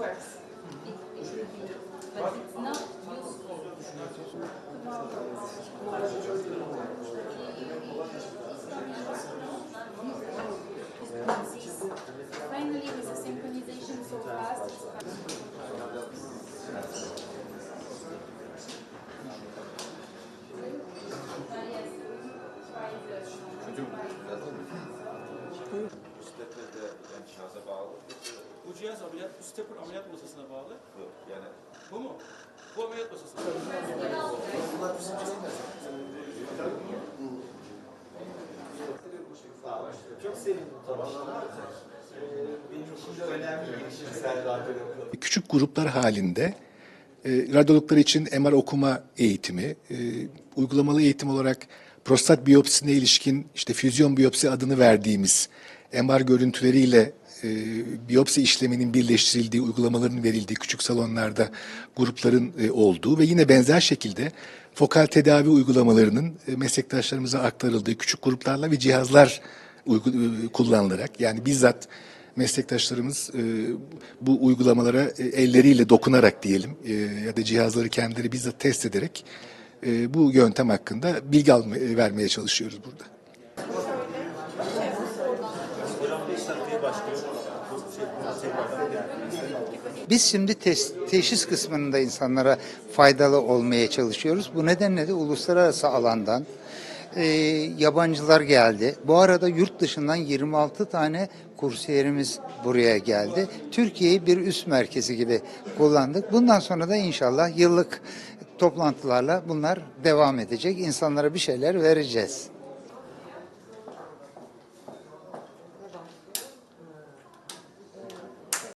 works. But it's not useful. Finally, with the synchronization so fast, Bu cihaz ameliyat, bu stepper ameliyat masasına bağlı. Bu yani Bu mu? Bu ameliyat masası. Çok sevindim. Ee, Benim için de önemli girişimsel radyologlar. küçük gruplar halinde e, radyologlar için MR okuma eğitimi, e, uygulamalı eğitim olarak prostat biyopsisine ilişkin işte füzyon biyopsi adını verdiğimiz MR görüntüleriyle e, biyopsi işleminin birleştirildiği, uygulamaların verildiği küçük salonlarda grupların e, olduğu ve yine benzer şekilde fokal tedavi uygulamalarının e, meslektaşlarımıza aktarıldığı küçük gruplarla ve cihazlar uygu- e, kullanılarak yani bizzat meslektaşlarımız e, bu uygulamalara e, elleriyle dokunarak diyelim e, ya da cihazları kendileri bizzat test ederek e, bu yöntem hakkında bilgi alma, vermeye çalışıyoruz burada. Biz şimdi tes- teşhis kısmında insanlara faydalı olmaya çalışıyoruz. Bu nedenle de uluslararası alandan e, yabancılar geldi. Bu arada yurt dışından 26 tane kursiyerimiz buraya geldi. Türkiye'yi bir üst merkezi gibi kullandık. Bundan sonra da inşallah yıllık toplantılarla bunlar devam edecek. İnsanlara bir şeyler vereceğiz.